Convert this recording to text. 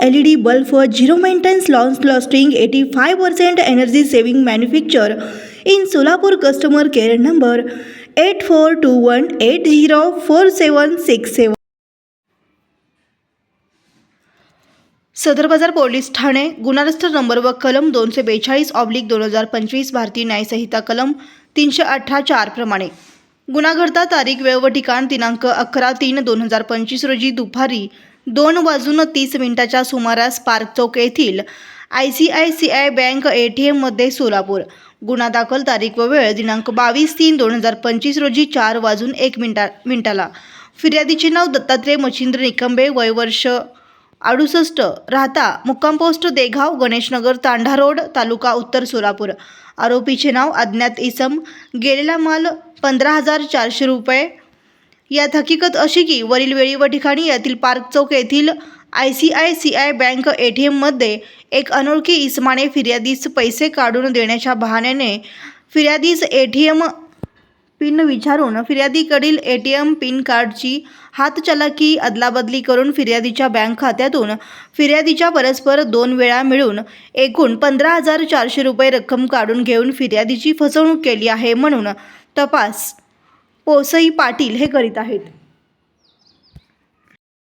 LED bulb for zero maintenance customer lasting 85% energy saving manufacture. In Solapur customer care number 8421804767 सदर Bazar police Thane गुन्हारस्थ number व कलम दोनशे बेचाळीस oblique दोन हजार पंचवीस भारतीय न्यायसंहिता कलम तीनशे अठरा चार प्रमाणे. गुन्हा घडता तारीख वेळ व ठिकाण दिनांक अकरा तीन दोन हजार पंचवीस रोजी दुपारी दोन वाजून तीस मिनिटाच्या सुमारास पार्क चौक येथील I C I C I bank A T एममध्ये सोलापूर. गुन्हा दाखल तारीख व वेळ दिनांक बावीस तीन दोन हजार पंचवीस रोजी चार वाजून एक मिनिटा मिनिटाला. फिर्यादीचे नाव दत्तात्रय मच्छिंद्र निकंबे वयवर्ष अडुसष्ट. राहता मुक्काम पोस्ट देगाव गणेशनगर तांढा रोड तालुका उत्तर सोलापूर. आरोपीचे नाव अज्ञात इसम. गेलेला माल पंधरा हजार चारशे रुपये यात हकीकत अशी की वरील वेळी व ठिकाणी यातील पार्क चौक येथील I C I C I bank A T एममध्ये एक अनोळखी इसमाने फिर्यादीस पैसे काढून देण्याच्या बहाण्याने फिर्यादीस ए टी एम पिन विचारून फिर्यादीकडील ए टी एम पिन कार्डची हातचलाकी अदलाबदली करून फिर्यादीच्या बँक खात्यातून फिर्यादीच्या परस्पर दोन वेळा मिळून एकूण पंधरा हजार चारशे रुपये रक्कम काढून घेऊन फिर्यादीची फसवणूक केली आहे म्हणून तपास. पोसई पाटील हे करीत आहेत.